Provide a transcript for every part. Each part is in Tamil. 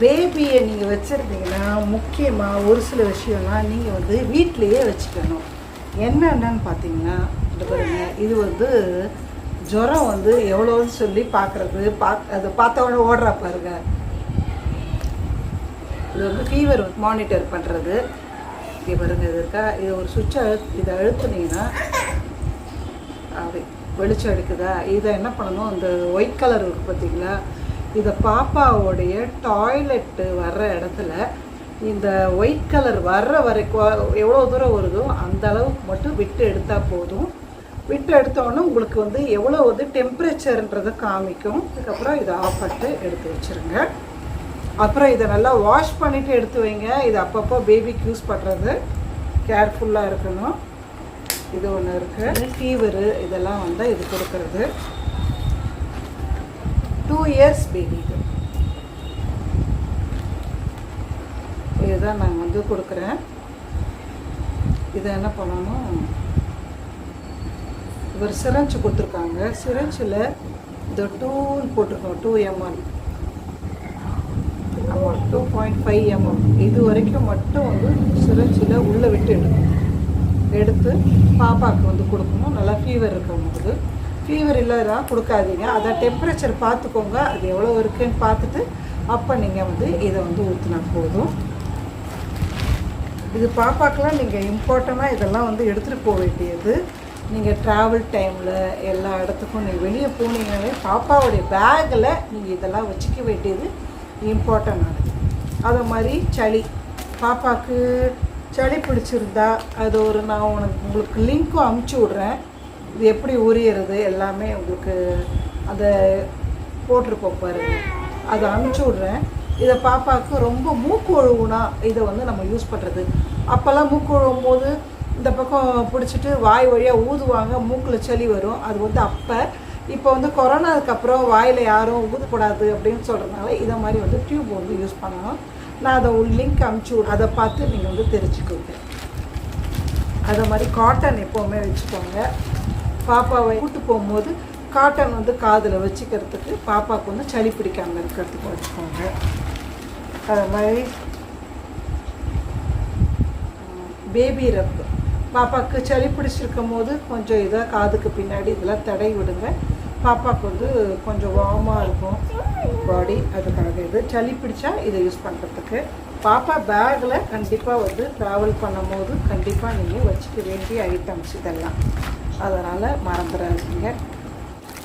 பேபியை நீங்கள் வச்சுருந்தீங்கன்னா முக்கியமாக ஒரு சில விஷயம்லாம் நீங்கள் வந்து வீட்டிலையே வச்சுக்கணும். என்னென்னு பார்த்தீங்கன்னா பாருங்க இது வந்து ஜுரம் வந்து எவ்வளோன்னு சொல்லி பார்க்குறது பா அதை பார்த்தவொடனே ஓடுறா பாருங்க. இது வந்து ஃபீவர் மானிட்டர் பண்ணுறது இங்கே பாருங்க இது இருக்கா இது ஒரு சுவிட்சை அழு இதை அழுத்துனீங்கன்னா அப்படி வெளிச்சம் அடிக்குதா? இதை என்ன பண்ணணும்? இந்த ஒயிட் கலர் இருக்கு பார்த்தீங்களா இதை பாப்பாவோடைய டாய்லெட்டு வர்ற இடத்துல இந்த ஒயிட் கலர் வர்ற வரைக்கும் எவ்வளோ தூரம் வருதோ அந்த அளவுக்கு மட்டும் விட்டு எடுத்தால் போதும். விட்டு எடுத்தோன்னே உங்களுக்கு வந்து எவ்வளோ வந்து டெம்பரேச்சர்ன்றதை காமிக்கும். அதுக்கப்புறம் இதை ஆஃப் பண்ணிட்டு எடுத்து வச்சுருங்க. அப்புறம் இதை நல்லா வாஷ் பண்ணிவிட்டு எடுத்து வைங்க. இது அப்பப்போ பேபிக்கு யூஸ் பண்ணுறது கேர்ஃபுல்லாக இருக்கணும். இது ஒன்று இருக்குது ஃபீவரு இதெல்லாம் வந்து இது கொடுக்கறது. டூ இயர்ஸ் பேபி இது. இதுதான் நான் வந்து கொடுக்குறேன். இதை என்ன பண்ணணும்? இவர் சிரஞ்சு கொடுத்துருக்காங்க. சிரஞ்சில் இந்த டூன்னு போட்டிருக்கோம். டூ எம்எல் ஆமாம் டூ பாயிண்ட் ஃபைவ் எம்எம் இது வரைக்கும் மட்டும் வந்து சிரஞ்சில் உள்ளே விட்டு எடுக்கணும். எடுத்து பாப்பாவுக்கு வந்து கொடுக்கணும். நல்லா ஃபீவர் இருக்கும்போது ஃபீவர் இல்லாதா கொடுக்காதீங்க. அதை டெம்பரேச்சர் பார்த்துக்கோங்க. அது எவ்வளோ இருக்குன்னு பார்த்துட்டு அப்போ நீங்கள் வந்து இதை வந்து ஊற்றினா போதும். இது பாப்பாக்கெலாம் நீங்கள் இம்பார்ட்டண்ட்டாக இதெல்லாம் வந்து எடுத்துகிட்டு போக வேண்டியது. நீங்கள் ட்ராவல் டைமில் எல்லா இடத்துக்கும் நீங்கள் வெளியே போனீங்கன்னாலே பாப்பாவுடைய பேக்கில் நீங்கள் இதெல்லாம் வச்சுக்க வேண்டியது இம்பார்ட்டண்டானது அதை மாதிரி சளி. பாப்பாவுக்கு சளி பிடிச்சிருந்தா அது ஒரு நான் உனக்கு உங்களுக்கு லிங்க்கும் அமுச்சு விட்றேன். இது எப்படி உரியறது எல்லாமே உங்களுக்கு அதை போட்டிருக்கோம் பாருங்க. அதை அனுப்பிச்சி விட்றேன். இதை பாப்பாவுக்கு ரொம்ப மூக்கொழுவுனா இதை வந்து நம்ம யூஸ் பண்ணுறது அப்போல்லாம் மூக்கொழுவும் போது இந்த பக்கம் பிடிச்சிட்டு வாய் வழியாக ஊதுவாங்க மூக்கில் சளி வரும். அது வந்து அப்போ. இப்போ வந்து கொரோனாவுக்கு அப்புறம் வாயில் யாரும் ஊதக்கூடாது அப்படின்னு சொல்கிறதுனால இதை மாதிரி வந்து டியூப் வந்து யூஸ் பண்ணணும். நான் அதை ஒரு லிங்க் அமுச்சு விடு அதை பார்த்து நீங்கள் வந்து தெரிஞ்சுக்கோங்க. அதை மாதிரி காட்டன் எப்போவுமே வச்சுக்கோங்க. பாப்பாவை கூட்டு போகும்போது காட்டன் வந்து காதில் வச்சுக்கிறதுக்கு பாப்பாவுக்கு வந்து சளி பிடிக்காமல் இருக்கிறதுக்கு வச்சுக்கோங்க. அது மாதிரி பேபி ரப் பாப்பாவுக்கு சளி பிடிச்சிருக்கும் போது கொஞ்சம் இதாக காதுக்கு பின்னாடி இதெல்லாம் தடை விடுங்க. பாப்பாவுக்கு வந்து கொஞ்சம் வார்மாக இருக்கும் பாடி அதுக்காக இது சளி பிடிச்சா இதை யூஸ் பண்ணுறதுக்கு பாப்பா பேக்கில் கண்டிப்பாக வந்து ட்ராவல் பண்ணும்போது கண்டிப்பாக நீங்கள் வச்சுக்க வேண்டிய ஐட்டம்ஸ் இதெல்லாம். அதனால் மறந்துடாதீங்க.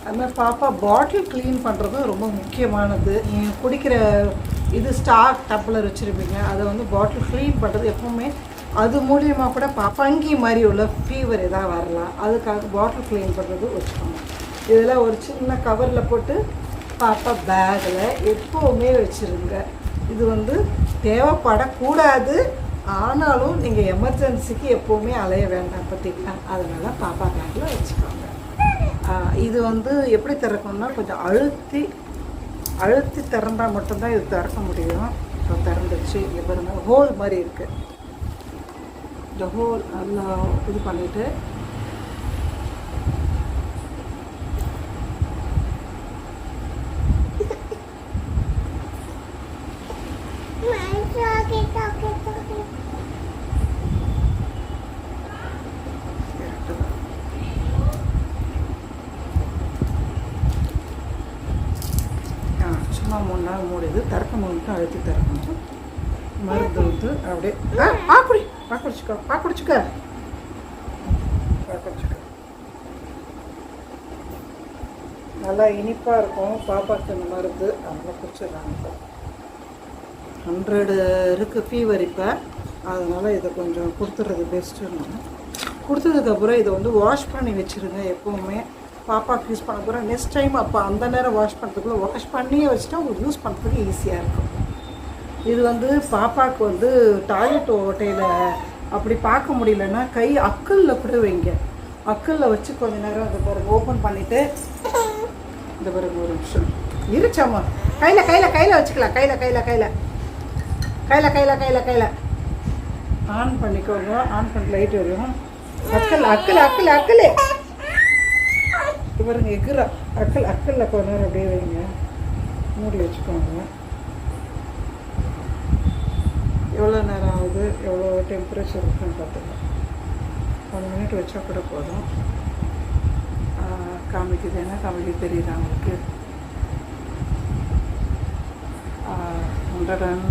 அது மாதிரி பாப்பா பாட்டில் க்ளீன் பண்ணுறதும் ரொம்ப முக்கியமானது. நீங்கள் குடிக்கிற இது ஸ்டாக் டப்ளர் வச்சுருப்பீங்க. அதை வந்து பாட்டில் க்ளீன் பண்ணுறது எப்பவுமே அது மூலியமாக கூட பங்கி மாதிரி உள்ள ஃபீவர் எதாவது வரலாம். அதுக்காக பாட்டில் க்ளீன் பண்ணுறது வச்சுக்கோங்க. இதில் ஒரு சின்ன கவரில் போட்டு பாப்பா பேக்கில் எப்போவுமே வச்சுருங்க. இது வந்து தேவைப்படக்கூடாது. ஆனாலும் நீங்கள் எமர்ஜென்சிக்கு எப்போவுமே அலைய வேண்டாம் பார்த்தீங்களா அதனால் பாப்பா பேக்கில் வச்சுக்கோங்க. இது வந்து எப்படி திறக்கணும்னா கொஞ்சம் அழுத்தி அழுத்தி திறந்தால் மட்டும்தான் இது திறக்க முடியும். இப்போ திறந்துச்சு இங்கே பாருங்கள் ஹோல் மாதிரி இருக்குது இந்த ஹோல் நல்லா இது பண்ணிவிட்டு ஆ சும்மா மூணு நாள் மூடிது திறக்கும் போது அழுத்தி திறக்கணும் மருந்து வந்து அப்படியே ஆ பா குடி பாக்குடிச்சுக்க குடிச்சுக்கோ நல்லா இனிப்பாக இருக்கும். பாப்பாக்கு இந்த மருந்து அதெல்லாம் குடிச்சிடுறாங்க. ஹண்ட்ரடு இருக்குது ஃபீவர் இப்போ. அதனால் இதை கொஞ்சம் கொடுத்துறது பெஸ்ட்டுன்னு கொடுத்ததுக்கப்புறம் இதை வந்து வாஷ் பண்ணி வச்சுருங்க எப்போவுமே. பாப்பாவுக்கு யூஸ் பண்ண போகிறேன் நெக்ஸ்ட் டைம் அப்போ அந்த நேரம் வாஷ் பண்ணுறதுக்குள்ள வாஷ் பண்ணியே வச்சுட்டா உங்களுக்கு யூஸ் பண்ணுறதுக்கு ஈஸியாக இருக்கும். இது வந்து பாப்பாவுக்கு வந்து டாய்லெட் ஓட்டையில் அப்படி பார்க்க முடியலன்னா கை அக்கல்ல கூட வைங்க. அக்கல்ல வச்சு கொஞ்ச நேரம் அந்த பிறகு ஓப்பன் பண்ணிவிட்டு இந்த பிறகு ஒரு நிமிஷம். இருச்சாம்மா கையில் கையில் கையில் வச்சுக்கலாம். கையில் கையில் கையில். கையில் கையில் கையில் கையில். ஆன் பண்ணிக்கோங்க. ஆன் பண்ணி லைட் வரும். அக்கல் அக்கல் அக்கல் அக்கல். இவருங்க எக்கில் அக்கல் அக்கல்ல கொஞ்ச நேரம் அப்படியே வைங்க. மூடி வச்சுக்கோங்க. எவ்வளோ நேரம் ஆகுது? எவ்வளோ டெம்பரேச்சர் இருக்குன்னு பார்த்துக்கலாம் ஒன் மினிட் வச்சா கூட போதும். காமிக்குது என்ன? காமிக்குது தெரியுதா உங்களுக்கு? ஹண்ட்ரட் அண்ட்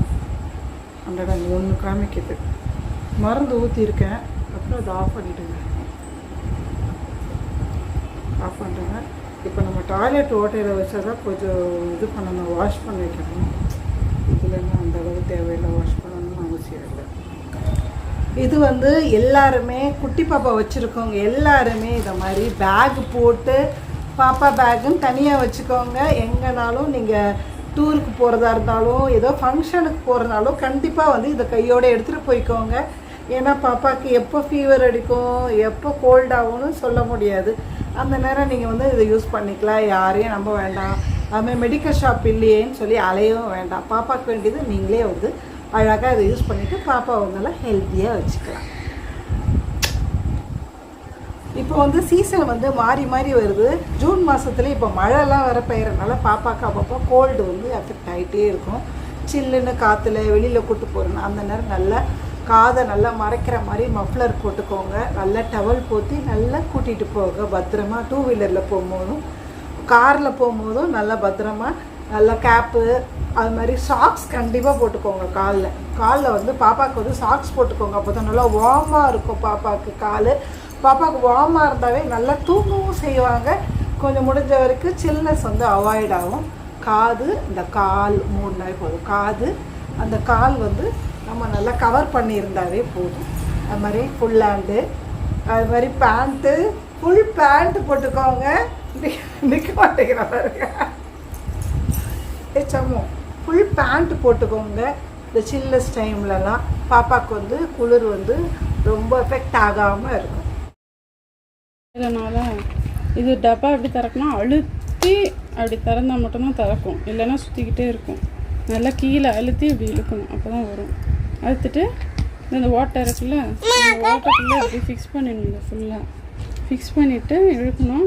ஹண்ட்ரட் அண்ட் ஒன்று காமிக்குது. மருந்து ஊற்றிருக்கேன் அப்புறம் அதை ஆஃப் பண்ணிவிடுங்க ஆஃப் பண்ணிடுங்க இப்போ நம்ம டாய்லெட் ஓட்டையில் வச்சா தான் கொஞ்சம் இது பண்ணணும் வாஷ் பண்ணி வைக்கணும். இதுலன்னா அந்த அளவு தேவையில்லை வாஷ் பண்ணணும்னு அவசியம் இல்லை. இது வந்து எல்லாருமே குட்டி பாப்பா வச்சுருக்கவங்க எல்லாருமே இதை மாதிரி பேக் போட்டு பாப்பா பேக்குன்னு தனியாக வச்சுக்கோங்க. எங்கேனாலும் நீங்கள் டூருக்கு போகிறதா இருந்தாலும் ஏதோ ஃபங்க்ஷனுக்கு போகிறனாலும் கண்டிப்பாக வந்து இதை கையோட எடுத்துகிட்டு போய்க்கோங்க. ஏன்னா பாப்பாவுக்கு எப்போ ஃபீவர் அடிக்கும் எப்போ கோல்ட் ஆகும்னு சொல்ல முடியாது. அந்த நேரம் நீங்கள் வந்து இதை யூஸ் பண்ணிக்கலாம். யாரையும் நம்ப வேண்டாம். அதுமாதிரி மெடிக்கல் ஷாப் இல்லையேன்னு சொல்லி அலையவும் வேண்டாம். பாப்பாவுக்கு வேண்டியது நீங்களே வந்து அழகாக இதை யூஸ் பண்ணிவிட்டு பாப்பாவை நல்லா ஹெல்த்தியாக வச்சுக்கலாம். இப்போ வந்து சீசன் வந்து மாறி மாறி வருது. ஜூன் மாதத்துல இப்போ மழைலாம் வர பெய்யறதுனால பாப்பாக்கு அப்பப்போ கோல்டு வந்து அஃபெக்ட் ஆகிட்டே இருக்கும். சில்லுன்னு காற்றுல வெளியில் கூட்டு போகிறேன்னு அந்த நேரம் நல்லா காதை நல்லா மறைக்கிற மாதிரி மஃப்ளர் போட்டுக்கோங்க. நல்லா டவல் போற்றி நல்லா கூட்டிகிட்டு போங்க. பத்திரமா டூ வீலரில் போகும்போதும் காரில் போகும்போதும் நல்லா பத்திரமா நல்லா கேப்பு அது மாதிரி சாக்ஸ் கண்டிப்பாக போட்டுக்கோங்க காலில். காலில் வந்து பாப்பாவுக்கு வந்து சாக்ஸ் போட்டுக்கோங்க. அப்போ தான் நல்லா வார்மாக இருக்கும் பாப்பாவுக்கு கால். பாப்பாவுக்கு வார்மாக இருந்தாவே நல்லா தூங்கவும் செய்வாங்க. கொஞ்சம் முடிஞ்ச வரைக்கும் சில்னஸ் வந்து அவாய்ட் ஆகும். காது இந்த கால் மூணு நாள் போதும். காது அந்த கால் வந்து நம்ம நல்லா கவர் பண்ணியிருந்தாவே போதும். அது மாதிரி ஃபுல் ஹேண்டு அது மாதிரி பேண்ட்டு ஃபுல் பேண்ட் போட்டுக்கோங்க. நிற்க மாட்டேங்கிற பாருங்க. ஏச்சமோ ஃபுல் பேண்ட் போட்டுக்கோங்க. இந்த சில்லஸ் டைம்லலாம் பாப்பாவுக்கு வந்து குளிர் வந்து ரொம்ப எஃபெக்ட் ஆகாமல் இருக்கும். இதனால் இது டப்பா எப்படி திறக்கணும் அழுத்தி அப்படி திறந்தால் மட்டும்தான் திறக்கும். இல்லைன்னா சுற்றிக்கிட்டே இருக்கும். நல்லா கீழே அழுத்தி இப்படி இழுக்கணும். அப்போ தான் வரும். அழுத்துட்டு இந்த வாட்டர் இருக்குல்ல இந்த வாட்டருக்குள்ளே இப்படி ஃபிக்ஸ் பண்ணிடணும் இதை ஃபுல்லாக ஃபிக்ஸ் பண்ணிவிட்டு இழுக்கணும்.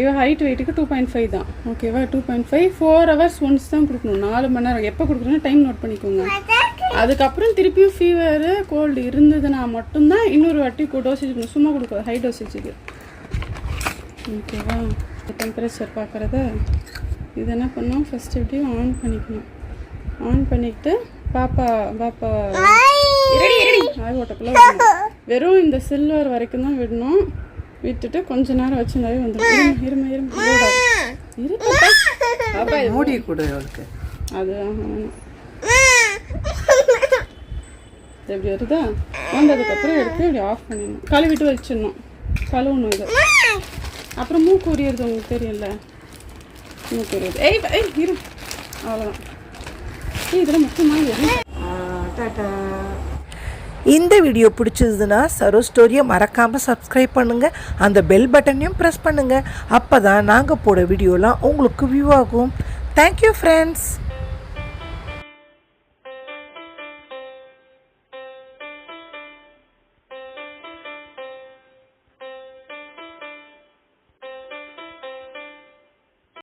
இவ ஹைட் வெயிட்டுக்கு டூ பாயிண்ட் ஃபைவ் தான். ஓகேவா two point five four hours once தான் கொடுக்கணும். நாலு மணி நேரம். எப்போ கொடுக்கணும் டைம் நோட் பண்ணிக்கோங்க. அதுக்கப்புறம் திருப்பியும் ஃபீவரு கோல்டு இருந்ததுன்னா மட்டும்தான் இன்னொரு வாட்டி டோசேஜ் சும்மா கொடுக்காது. ஹை டோசேஜுக்கு ஓகேவா டெம்பரேச்சர் பார்க்குறத இது என்ன பண்ணோம் ஃபஸ்ட் எப்படியும் ஆன் பண்ணிக்கணும். ஆன் பண்ணிக்கிட்டு பாப்பா பாப்பா. ஆய் ஓட்டக்குள்ளே வெறும் இந்த சில்வர் வரைக்கும் தான் விடணும். விட்டுட்டு கொஞ்ச நேரம் வச்சுனாவே வந்துடும். இரும இரும இது மூடி கொடு அவளுக்கு. அது எப்படி வருதா? வந்ததுக்கப்புறம் எடுத்து இப்படி ஆஃப் பண்ணிடணும். கழுவிட்டு வச்சிடணும். கழுவணும் இது. அப்புறம் மூக்கு உரியறது உங்களுக்கு தெரியும்ல. மூக்கு உரியது. ஏய் ஏய் இரு. அவ்வளோதான் இதில் முக்கியமாக எது டாட்டா இந்த வீடியோ பிடிச்சதுன்னா சரோ ஸ்டோரியை மறக்காமல் சப்ஸ்கிரைப் பண்ணுங்கள் அந்த பெல் பட்டனையும் ப்ரெஸ் பண்ணுங்கள் அப்போ தான் நாங்கள் போட வீடியோலாம் உங்களுக்கு வியூ ஆகும். Thank you friends